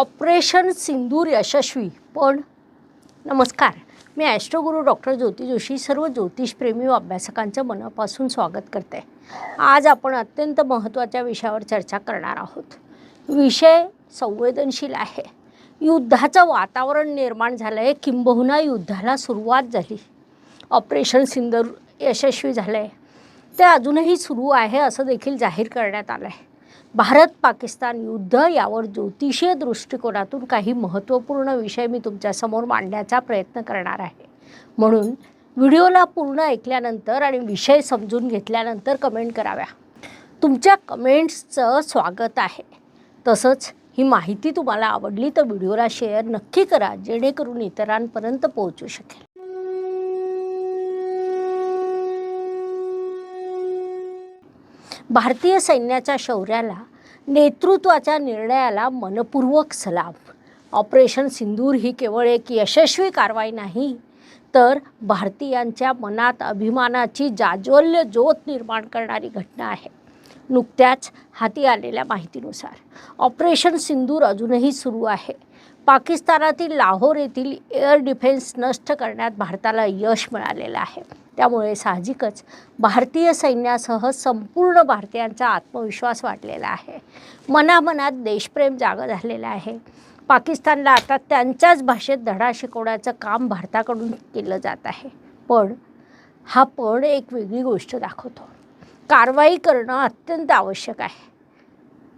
Operation सिंदूर यशस्वी. पण नमस्कार मी ॲस्ट्रोगुरू डॉक्टर ज्योती जोशी सर्व ज्योतिषप्रेमी व अभ्यासकांचं मनापासून स्वागत करते. आज आपण अत्यंत महत्त्वाच्या विषयावर चर्चा करणार आहोत. विषय संवेदनशील आहे. युद्धाचं वातावरण निर्माण झालं आहे किंबहुना युद्धाला सुरुवात झाली. ऑपरेशन सिंदूर यशस्वी झालं आहे ते अजूनही सुरू आहे असं देखील जाहीर करण्यात आलं आहे भारत पाकिस्तान युद्ध यावर ज्योतिषीय दृष्टिकोनातून काही महत्त्वपूर्ण विषय मी तुमच्यासमोर मांडण्याचा प्रयत्न करणार आहे. म्हणून व्हिडिओला पूर्ण ऐकल्यानंतर आणि विषय समजून घेतल्यानंतर कमेंट कराव्या. तुमच्या कमेंट्सचं स्वागत आहे. तसंच ही माहिती तुम्हाला आवडली तर व्हिडिओला शेअर नक्की करा जेणेकरून इतरांपर्यंत पोहोचू शकेल. भारतीय सैन्याच्या शौर्याला नेतृत्वाच्या निर्णयाला मनपूर्वक सलाम. ऑपरेशन सिंदूर ही केवळ एक यशस्वी कारवाई नाही तर भारतीयांच्या मनात अभिमानाची जाज्वल्य ज्योत निर्माण करणारी घटना आहे. नुकत्याच हाती आलेल्या माहितीनुसार ऑपरेशन सिंदूर अजूनही सुरू आहे. पाकिस्तानातील लाहोर येथील एअर डिफेन्स नष्ट करण्यात भारताला यश मिळालेलं आहे. त्यामुळे साहजिकच भारतीय सैन्यासह संपूर्ण भारतीयांचा आत्मविश्वास वाढलेला आहे. मनामनात देशप्रेम जागं झालेलं आहे. पाकिस्तानला आता त्यांच्याच भाषेत धडा शिकवण्याचं काम भारताकडून केलं जात आहे. पण हा पण एक वेगळी गोष्ट दाखवतो. कारवाई करणं अत्यंत आवश्यक आहे.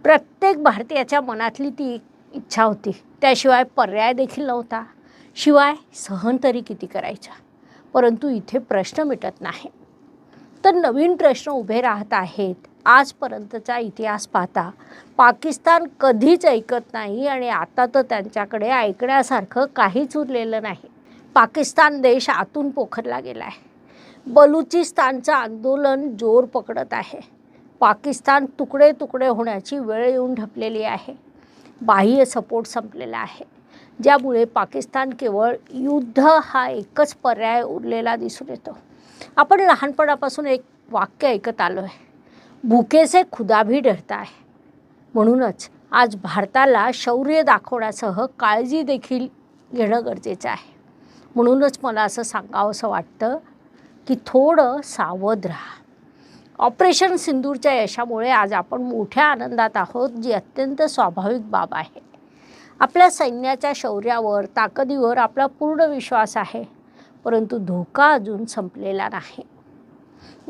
प्रत्येक भारतीयाच्या मनातली ती इच्छा होती. त्याशिवाय पर्याय देखील नव्हता. शिवाय सहन तरी किती करायचा परंतु इथे प्रश्न मिटत नाही. तर नवीन प्रश्न उभे राहत आहेत. आजपर्यंतचा इतिहास पाहता पाकिस्तान कधीच ऐकत नाही आणि आता तर त्यांच्याकडे ऐकण्यासारखं काहीच उरलेलं नाही. पाकिस्तान देश आतून पोखरला गेला आहे बलुचिस्तानचं आंदोलन जोर पकडत आहे. पाकिस्तान तुकडे तुकडे होण्याची वेळ येऊन ढपलेली आहे. बाह्य सपोर्ट संपलेला आहे. ज्यामुळे पाकिस्तान केवळ युद्ध हा एकच पर्याय उरलेला दिसून येतो. आपण लहानपणापासून एक वाक्य ऐकत आलो आहे भुकेचे खुदा भी डरता आहे म्हणूनच आज भारताला शौर्य दाखवण्यासह काळजी देखील घेणं गरजेचं आहे. म्हणूनच मला असं सांगावंसं वाटतं की थोडं सावध राहा. ऑपरेशन सिंदूरच्या यशामुळे आज आपण मोठ्या आनंदात आहोत जी अत्यंत स्वाभाविक बाब आहे. आपल्या सैन्याच्या शौर्यावर ताकदीवर आपला पूर्ण विश्वास आहे. परंतु धोका अजून संपलेला नाही.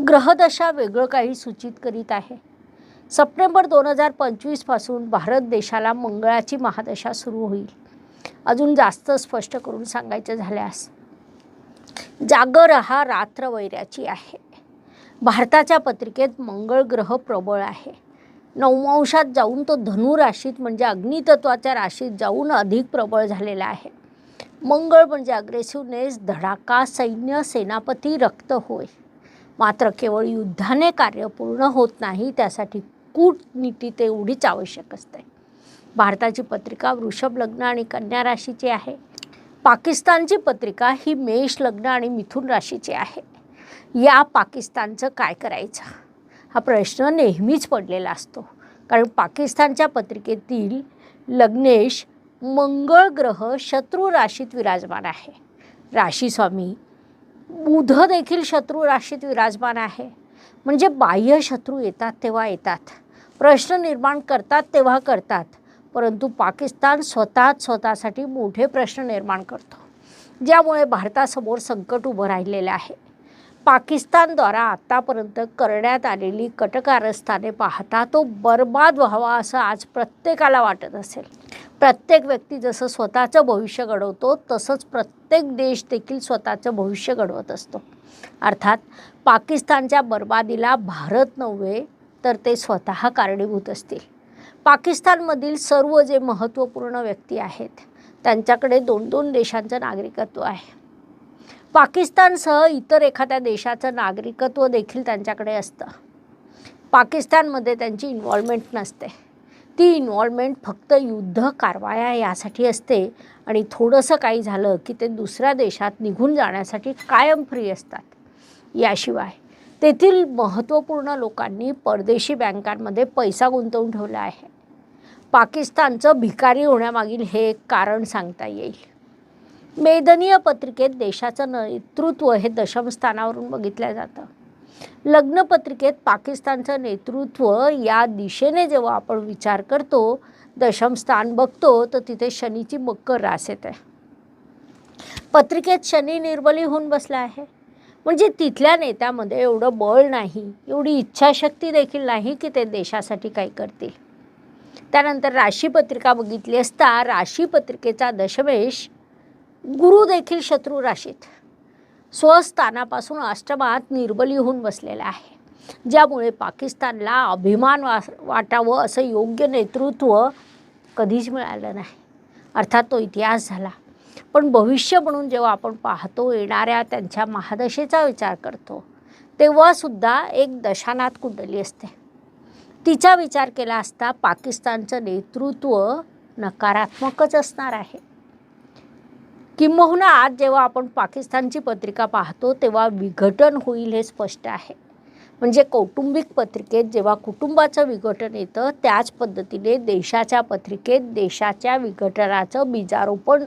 ग्रहदशा वेगळं काही सूचित करीत आहे. सप्टेंबर दोन हजार पंचवीसपासून भारत देशाला मंगळाची महादशा सुरू होईल. अजून जास्त स्पष्ट करून सांगायचं झाल्यास जागर हा रात्र वैराची आहे. भारताच्या पत्रिकेत मंगळ ग्रह प्रबळ आहे. नवमांशात जाऊन तो धनु राशीत म्हणजे अग्नितत्वाच्या राशीत जाऊन अधिक प्रबळ झालेला आहे. मंगळ म्हणजे अग्रेसिव्हनेस धडाका सैन्य सेनापती रक्त होय. मात्र केवळ युद्धाने कार्य पूर्ण होत नाही त्यासाठी कूटनीती तेवढीच आवश्यक असते. भारताची पत्रिका वृषभ लग्न आणि कन्या राशीची आहे. पाकिस्तानची पत्रिका ही मेष लग्न आणि मिथुन राशीची आहे. या पाकिस्तानचं काय करायचं? हा प्रश्न नेहमीच पडलेला असतो. कारण पाकिस्तानच्या पत्रिकेतील लग्नेश मंगळ ग्रह शत्रू राशीत विराजमान आहे. राशीस्वामी बुध देखील शत्रू राशीत विराजमान आहे. म्हणजे बाह्य शत्रू येतात तेव्हा येतात. प्रश्न निर्माण करतात तेव्हा करतात. परंतु पाकिस्तान स्वतःच स्वतःसाठी मोठे प्रश्न निर्माण करतो. ज्यामुळे भारतासमोर संकट उभं राहिलेलं आहे. पाकिस्तानद्वारा आत्तापर्यंत करण्यात आलेली कटकारस्थाने पाहता तो बर्बाद व्हावा असं आज प्रत्येकाला वाटत असेल. प्रत्येक व्यक्ती जसं स्वतःचं भविष्य घडवतो तसंच प्रत्येक देश देखील स्वतःचं भविष्य घडवत असतो. अर्थात पाकिस्तानच्या बर्बादीला भारत नव्हे तर ते स्वतः कारणीभूत असतील. पाकिस्तानमधील सर्व जे महत्त्वपूर्ण व्यक्ती आहेत त्यांच्याकडे दोन दोन देशांचं नागरिकत्व आहे. पाकिस्तानसह इतर एखाद्या देशाचं नागरिकत्व देखील त्यांच्याकडे असतं. पाकिस्तानमध्ये त्यांची इन्व्हॉल्वमेंट नसते. ती इन्व्हॉल्वमेंट फक्त युद्ध कारवाया यासाठी असते आणि थोडंसं काही झालं की ते दुसऱ्या देशात निघून जाण्यासाठी कायम फ्री असतात. याशिवाय तेथील महत्त्वपूर्ण लोकांनी परदेशी बँकांमध्ये पैसा गुंतवून ठेवला आहे. पाकिस्तानचं भिकारी होण्यामागील हे एक कारण सांगता येईल. मेदनीय पत्रिकेत देशाचं नेतृत्व हे दशम स्थानावरून बघितलं जातं. लग्नपत्रिकेत पाकिस्तानचं नेतृत्व या दिशेने जेव्हा आपण विचार करतो दशम स्थान बघतो तर तिथे शनीची मकर रास येते. पत्रिकेत शनी निर्बली होऊन बसला आहे. म्हणजे तिथल्या नेत्यामध्ये एवढं बळ नाही एवढी इच्छाशक्ती देखील नाही की ते देशासाठी काही करतील. त्यानंतर राशीपत्रिका बघितली असता राशीपत्रिकेचा दशमेश गुरु देखील शत्रू राशीत. स्वस्थानापासून अष्टमात निर्बली होऊन बसलेला आहे. ज्यामुळे पाकिस्तानला अभिमान वा वाटावं असं योग्य नेतृत्व कधीच मिळालं नाही. अर्थात तो इतिहास झाला. पण भविष्य म्हणून जेव्हा आपण पाहतो येणाऱ्या त्यांच्या महादशेचा विचार करतो तेव्हासुद्धा एक दशानाथ कुंडली असते. तिचा विचार केला असता पाकिस्तानचं नेतृत्व नकारात्मकच असणार आहे. किंबहुना आज जेव्हा आपण पाकिस्तानची पत्रिका पाहतो तेव्हा विघटन होईल हे स्पष्ट आहे. म्हणजे कौटुंबिक पत्रिकेत जेव्हा कुटुंबाचं विघटन येतं त्याच पद्धतीने देशाच्या पत्रिकेत देशाच्या विघटनाचं बीजारोपण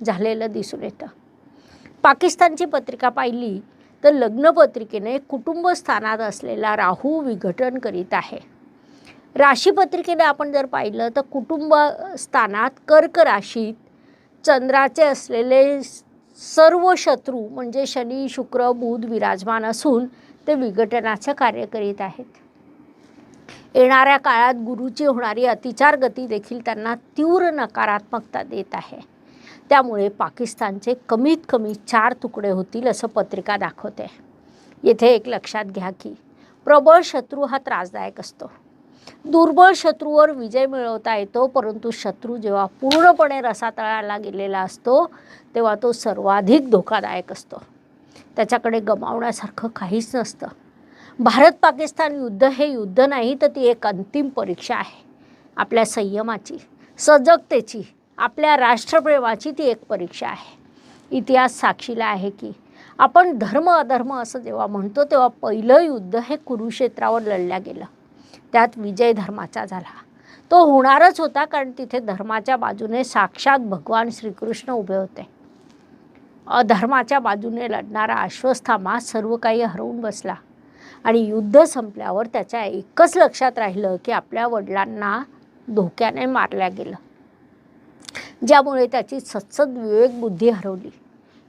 झालेलं दिसून येतं. पाकिस्तानची पत्रिका पाहिली तर लग्नपत्रिकेने कुटुंब स्थानात असलेला राहू विघटन करीत आहे. राशीपत्रिकेने आपण जर पाहिलं तर कुटुंब स्थानात कर्क राशीत चंद्राचे असलेले सर्व शत्रू म्हणजे शनी शुक्र बुध विराजमान असून ते विघटनाचं कार्य करीत आहेत. येणाऱ्या काळात गुरुची होणारी अतिचार गती देखील त्यांना तीव्र नकारात्मकता देत आहे. त्यामुळे पाकिस्तानचे कमीत कमी चार तुकडे होतील असं पत्रिका दाखवते. येथे एक लक्षात घ्या की प्रबळ शत्रू हा त्रासदायक असतो. दुर्बळ शत्रूवर विजय मिळवता येतो परंतु शत्रू जेव्हा पूर्णपणे रसातळाला गेलेला असतो तेव्हा तो सर्वाधिक धोकादायक असतो. त्याच्याकडे गमावण्यासारखं काहीच नसतं. भारत पाकिस्तान युद्ध हे युद्ध नाही तर ती एक अंतिम परीक्षा आहे. आपल्या संयमाची सजगतेची आपल्या राष्ट्रप्रेमाची ती एक परीक्षा आहे. इतिहास साक्षीला आहे की आपण धर्म अधर्म असं जेव्हा म्हणतो तेव्हा पहिलं युद्ध हे कुरुक्षेत्रावर लढल्या गेलं. त्यात विजय धर्माचा झाला. तो होणारच होता कारण तिथे धर्माच्या बाजूने साक्षात भगवान श्रीकृष्ण उभे होते. अधर्माच्या बाजूने लढणारा अश्वस्थामा सर्व काही हरवून बसला. आणि युद्ध संपल्यावर त्याच्या एकच लक्षात राहिलं की आपल्या वडिलांना धोक्याने मारल्या गेलं. ज्यामुळे त्याची सत्सद विवेक बुद्धी हरवली.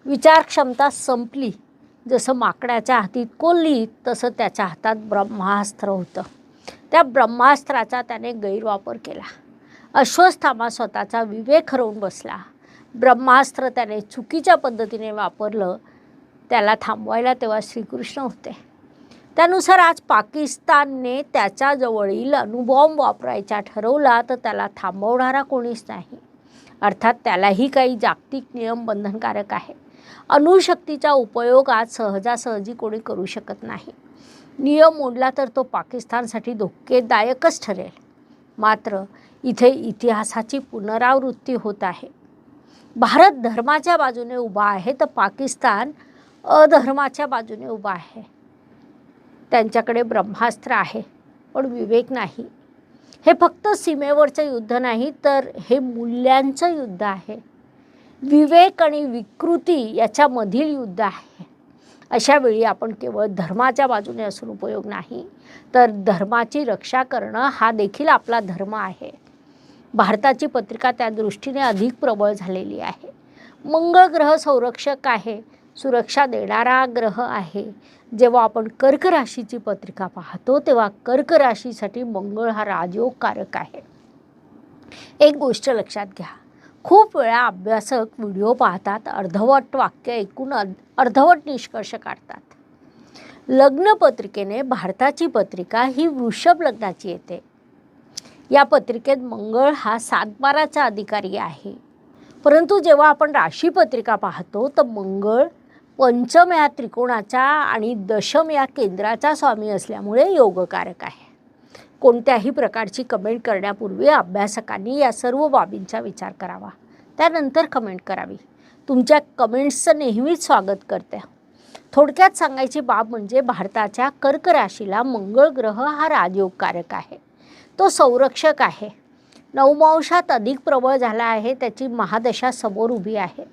विचार क्षमता संपली. जसं माकडाच्या हातीत कोल्ली तसं त्याच्या हातात ब्रह्मास्त्र होतं. त्या ब्रह्मास्त्राचा त्याने गैरवापर केला. अश्वस्थामा स्वतःचा विवेक हरवून बसला. ब्रह्मास्त्र त्याने चुकीच्या पद्धतीने वापरलं त्याला थांबवायला तेव्हा श्रीकृष्ण होते. त्यानुसार आज पाकिस्तानने त्याच्याजवळील अणुबॉम्ब वापरायचा ठरवला तर त्याला थांबवणारा कोणीच नाही. अर्थात त्यालाही काही जागतिक नियम बंधनकारक आहे. अणुशक्तीचा उपयोग आज सहजासहजी कोणी करू शकत नाही. नियम मोडला तर तो पाकिस्तानसाठी धोकेदायकच ठरेल. मात्र इथे इतिहासाची पुनरावृत्ती होत आहे. भारत धर्माच्या बाजूने उभा आहे तर पाकिस्तान अधर्माच्या बाजूने उभा आहे. त्यांच्याकडे ब्रह्मास्त्र आहे पण विवेक नाही. हे फक्त सीमेवरचं युद्ध नाही तर हे मूल्यांचं युद्ध आहे. विवेक आणि विकृती याच्यामधील युद्ध आहे. अशा वेळी आपण केवळ धर्माच्या बाजूने असून उपयोग नाही. तर धर्माची रक्षा करणं हा देखील आपला धर्म आहे. भारताची पत्रिका त्या दृष्टीने अधिक प्रबळ झालेली आहे. मंगळ ग्रह संरक्षक आहे सुरक्षा देणारा ग्रह आहे. जेव्हा आपण कर्क राशीची पत्रिका पाहतो तेव्हा कर्क राशीसाठी मंगळ हा राजयोग कारक आहे. एक गोष्ट लक्षात घ्या. खूप वेळा अभ्यासक व्हिडिओ पाहतात अर्धवट वाक्य ऐकून अर्धवट निष्कर्ष काढतात. लग्नपत्रिकेने भारताची पत्रिका ही वृषभ लग्नाची येते. या पत्रिकेत मंगळ हा सातबाराचा अधिकारी आहे. परंतु जेव्हा आपण राशीपत्रिका पाहतो तर मंगळ पंचम या त्रिकोणाचा आणि दशम या केंद्राचा स्वामी असल्यामुळे योगकारक आहे. कोणत्याही प्रकारची कमेंट करण्यापूर्वी अभ्यासकांनी या सर्व बाबींचा विचार करावा. त्यानंतर कमेंट करावी. तुमच्या कमेंट्सचं नेहमीच स्वागत करते. थोडक्यात सांगायची बाब म्हणजे भारताच्या कर्क राशीला मंगळ ग्रह हा राजयोगकारक आहे. तो संरक्षक आहे. नवमांशात अधिक प्रबळ झाला आहे त्याची महादशा समोर उभी आहे.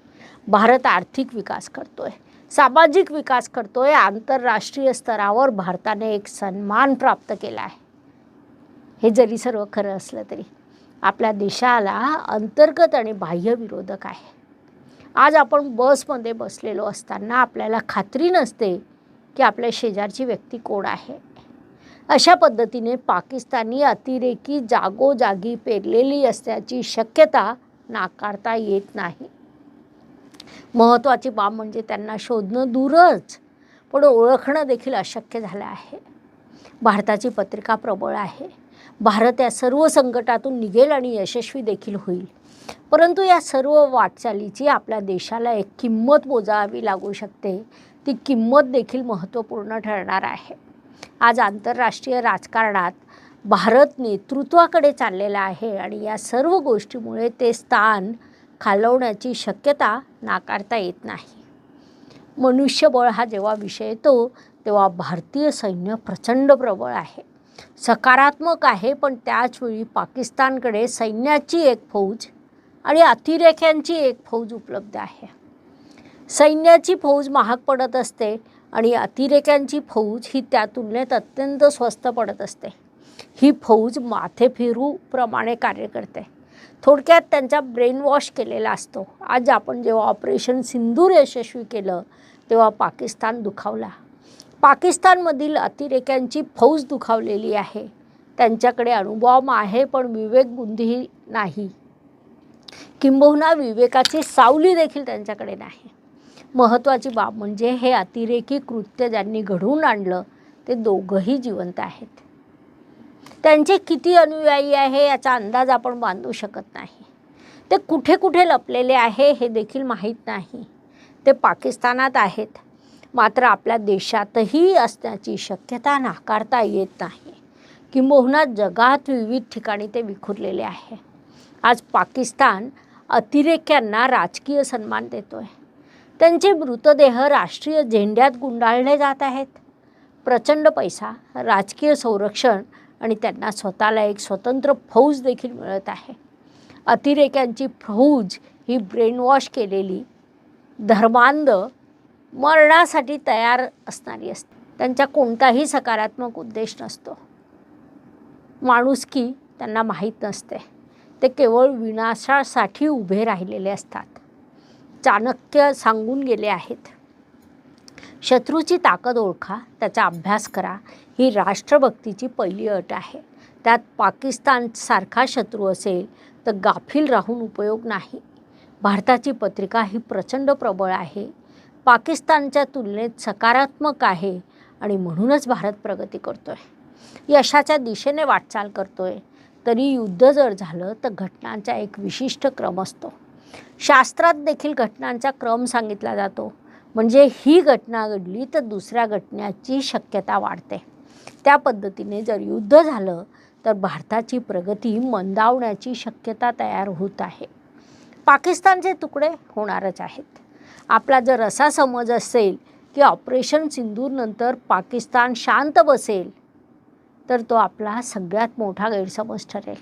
भारत आर्थिक विकास करतोय. सामाजिक विकास करतोय. आंतरराष्ट्रीय स्तरावर भारताने एक सन्मान प्राप्त केला आहे. हे जरी सर्व खरं असलं तरी आपल्या देशाला अंतर्गत आणि बाह्य विरोधक आहे. आज आपण बसमध्ये बसलेलो असताना आपल्याला खात्री नसते की आपल्या शेजारची व्यक्ती कोण आहे. अशा पद्धतीने पाकिस्तानी अतिरेकी जागोजागी पेरलेली असल्याची शक्यता नाकारता येत नाही. महत्त्वाची बाब म्हणजे त्यांना शोधणं दूरच पण ओळखणं देखील अशक्य झालं आहे. भारताची पत्रिका प्रबळ आहे. भारत या सर्व संकटातून निघेल आणि यशस्वी देखील होईल. परंतु या सर्व वाटचालीची आपल्या देशाला एक किंमत मोजावी लागू शकते. ती किंमत देखील महत्त्वपूर्ण ठरणार आहे. आज आंतरराष्ट्रीय राजकारणात भारत नेतृत्वाकडे चाललेला आहे आणि या सर्व गोष्टीमुळे ते स्थान खालवण्याची शक्यता नाकारता येत नाही. मनुष्यबळ हा जेव्हा विषय येतो तेव्हा भारतीय सैन्य प्रचंड प्रबळ आहे. सकारात्मक आहे पण त्याचवेळी पाकिस्तानकडे सैन्याची एक फौज आणि अतिरेक्यांची एक फौज उपलब्ध आहे. सैन्याची फौज महाग पडत असते आणि अतिरेक्यांची फौज ही त्या तुलनेत अत्यंत स्वस्त पडत असते. ही फौज माथे फिरूप्रमाणे कार्य करते. थोडक्यात त्यांचा ब्रेन वॉश केलेला असतो. आज आपण जेव्हा ऑपरेशन सिंदूर यशस्वी केलं तेव्हा पाकिस्तान दुखावला. पाकिस्तानमधील अतिरेक्यांची फौज दुखावलेली आहे. त्यांच्याकडे अणुबॉम्ब आहे पण विवेकबुद्धी नाही. किंबहुना विवेकाची सावली देखील त्यांच्याकडे नाही. महत्त्वाची बाब म्हणजे हे अतिरेकी कृत्य ज्यांनी घडवून आणलं ते दोघंही जिवंत आहेत. त्यांचे किती अनुयायी आहे याचा अंदाज आपण बांधू शकत नाही. ते कुठे कुठे लपलेले आहे हे देखील माहीत नाही. ते पाकिस्तानात आहेत. मात्र आपल्या देशातही असण्याची शक्यता नाकारता येत नाही. किंबहुना जगात विविध ठिकाणी ते विखुरलेले आहे. आज पाकिस्तान अतिरेक्यांना राजकीय सन्मान देतो आहे त्यांचे मृतदेह राष्ट्रीय झेंड्यात गुंडाळले जात आहेत. प्रचंड पैसा राजकीय संरक्षण आणि त्यांना स्वतःला एक स्वतंत्र फौज देखील मिळत आहे. अतिरेक्यांची फौज ही ब्रेनवॉश केलेली धर्मांध मरणासाठी तयार असणारी असते. त्यांचा कोणताही सकारात्मक उद्देश नसतो. माणुसकी त्यांना माहीत नसते. ते केवळ विनाशासाठी उभे राहिलेले असतात. चाणक्य सांगून गेले आहेत. शत्रूची ताकद ओळखा त्याचा अभ्यास करा ही राष्ट्रभक्तीची पहिली अट आहे. त्यात पाकिस्तानसारखा शत्रू असेल तर गाफील राहून उपयोग नाही. भारताची पत्रिका ही प्रचंड प्रबळ आहे. पाकिस्तानच्या तुलनेत सकारात्मक आहे आणि म्हणूनच भारत प्रगती करतो आहे यशाच्या दिशेने वाटचाल करतो आहे तरी युद्ध जर झालं तर घटनांचा एक विशिष्ट क्रम असतो. शास्त्रात देखील घटनांचा क्रम सांगितला जातो. म्हणजे ही घटना घडली तर दुसऱ्या घटनेची शक्यता वाढते. त्या पद्धतीने जर युद्ध झालं तर भारताची प्रगती मंदावण्याची शक्यता तयार होत आहे. पाकिस्तानचे तुकडे होणारच आहेत. आपला जर असा समज असेल की ऑपरेशन सिंदूरनंतर पाकिस्तान शांत बसेल तर तो आपला सगळ्यात मोठा गैरसमज ठरेल.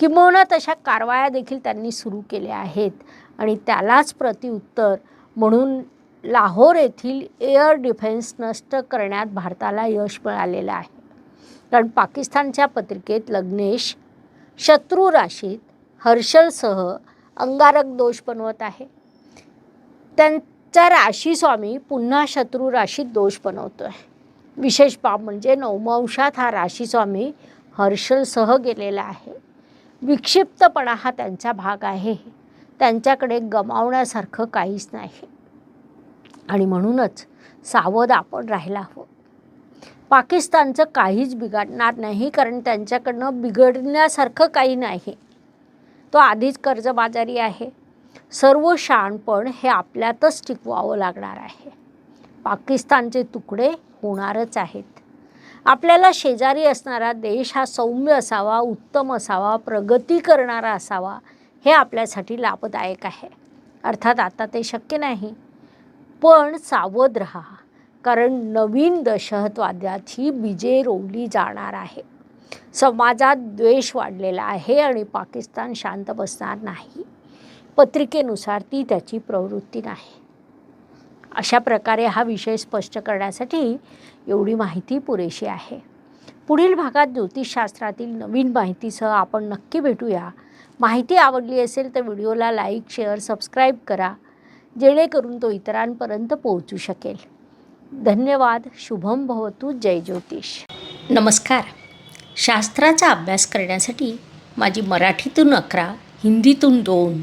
किंबहुना तशा कारवाया देखील त्यांनी सुरू केल्या आहेत आणि त्यालाच प्रतिउत्तर म्हणून लाहोर येथील एअर डिफेन्स नष्ट करण्यात भारताला यश मिळालेलं आहे. कारण पाकिस्तानच्या पत्रिकेत लग्नेश शत्रू राशीत हर्षलसह अंगारक दोष बनवत आहे. त्यांचा राशीस्वामी पुन्हा शत्रू राशीत दोष बनवतो आहे विशेष बाब म्हणजे नवमांशात हा राशीस्वामी हर्षलसह गेलेला आहे. विक्षिप्तपणा हा त्यांचा भाग आहे. त्यांच्याकडे गमावण्यासारखं काहीच नाही. आणि म्हणूनच सावध आपण राहायला हवं पाकिस्तानचं काहीच बिघडणार नाही कारण त्यांच्याकडनं बिघडण्यासारखं काही नाही. तो आधीच कर्जबाजारी आहे. सर्व शहाणपण हे आपल्यातच टिकवावं लागणार आहे. पाकिस्तानचे तुकडे होणारच आहेत. आपल्याला शेजारी असणारा देश हा सौम्य असावा उत्तम असावा प्रगती करणारा असावा हे आपल्यासाठी लाभदायक आहे. अर्थात आता ते शक्य नाही. पण सावध रहा कारण नवीन दहशतवाद्यात ही बीजे रोवली जाणार आहे. समाजात द्वेष वाढलेला आहे आणि पाकिस्तान शांत बसणार नाही. पत्रिकेनुसार ती त्याची प्रवृत्ती नाही. अशा प्रकारे हा विषय स्पष्ट करण्यासाठी एवढी माहिती पुरेशी आहे. पुढील भागात ज्योतिषशास्त्रातील नवीन माहितीसह आपण नक्की भेटूया. माहिती आवडली असेल तर व्हिडिओला लाईक शेअर सबस्क्राईब करा जेणेकरून तो इतरांपर्यंत पोहोचू शकेल. धन्यवाद शुभम भवतु जय ज्योतिष. नमस्कार. शास्त्राचा अभ्यास करण्यासाठी माझी मराठीतून अकरा हिंदीतून दोन